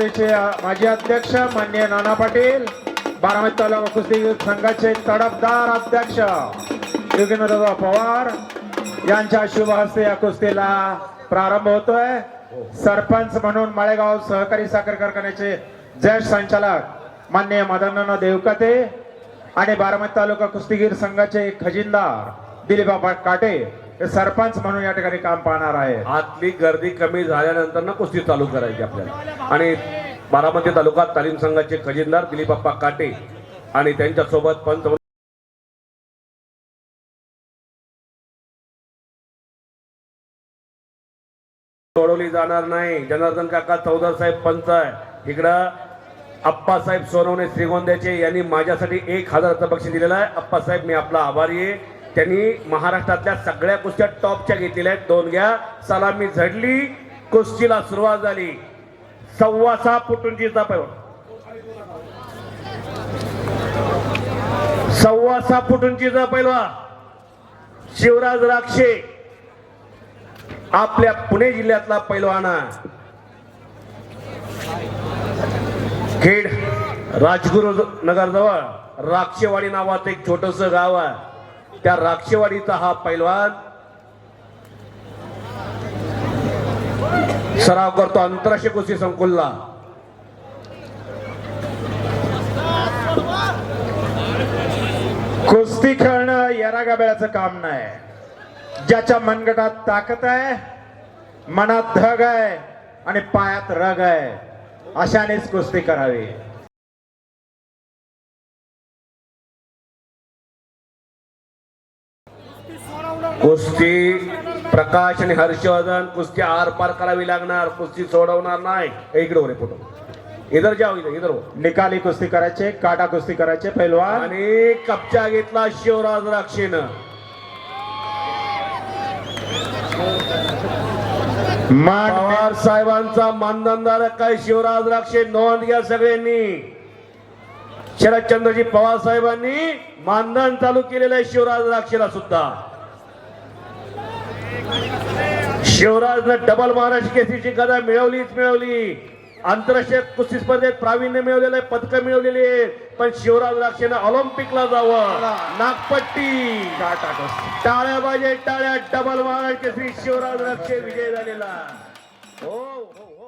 माजी अध्यक्ष मान्य नाना पाटील बारामती तालुका कुस्ती संघाचे तडफदार अध्यक्ष योगेंद्रराव पवार यांच्या शुभ हस्ते या कुस्तीला प्रारंभ होतोय. सरपंच म्हणून माळेगाव सहकारी साखर कारखान्याचे ज्येष्ठ संचालक मान्य मदननाना देवकते आणि बारामती तालुका कुस्तीगीर संघाचे खजिनदार दिलीपा काटे सरपंच म्हणून या ठिकाणी काम पाहणार आहे. आतली गर्दी कमी झाल्यानंतर ना कुस्ती चालू करायची आपल्याला. आणि बारामती तालुका तालीम संघाचे खजिनदार दिलीपप्पा काटे आणि त्यांच्यासोबत पंच सोडवली जाणार नाही. जनार्दन काका चौधर साहेब पंच आहे. इकडं अप्पासाहेब सोनवणे श्रीगोंद्याचे यांनी माझ्यासाठी एक हजाराचं बक्षीस दिलेलं आहे. अप्पासाहेब मी आपला आभारी आहे. त्यांनी महाराष्ट्रातल्या सगळ्या कुस्त्या टॉपच्या घेतलेल्या आहेत. दोन घ्या. सलामी झडली. कुस्तीला सुरुवात झाली. सव्वा सहा फुटूंची उंचीचा पैलवान सव्वा सहा फुटूंची उंचीचा शिवराज राक्षे आपल्या पुणे जिल्ह्यातला पैलवाना. खेड राजगुरु नगर जवळ राक्षेवाडी नावाचं एक छोटस गाव आहे. त्या राक्षेवाडीचा हा पैलवान सराव करतो आंतरराष्ट्रीय कुस्ती संकुलला. कुस्ती खेळणं येरा गाब्याचं काम नाही. ज्याच्या मनगटात ताकद आहे मनात धग आहे आणि पायात रग आहे अशानेच कुस्ती करावी. कुस्ती प्रकाश आणि हर्षवर्धन कुस्ती आर पार करावी लागणार कुस्ती सोडवणार नाही. इकडे रे फोटो इधर जाओ इधर इधर निकाली कुस्ती करायचे काटा कुस्ती करायचे पैलवान. आणि कपचा घेतला शिवराज राक्षेनं. पवार साहेबांचा मानधनधारक काय शिवराज राक्षे? नोंद घ्या सगळ्यांनी. शरदचंद्रजी पवार साहेबांनी मानधन चालू केलेलं आहे शिवराज राक्षेला सुद्धा. शिवराजनं डबल महाराष्ट्र केसरीची गदा मिळवलीच मिळवली. आंतरराष्ट्रीय कुस्ती स्पर्धेत प्रावीण्य मिळवलेलं आहे पदकं मिळवलेली आहे पण शिवराज राक्षेनं ऑलिम्पिकला जावं. नागपट्टी. टाळ्या पाहिजे टाळ्या. डबल महाराष्ट्र केसरी शिवराज राक्षे विजय झालेला. हो हो हो.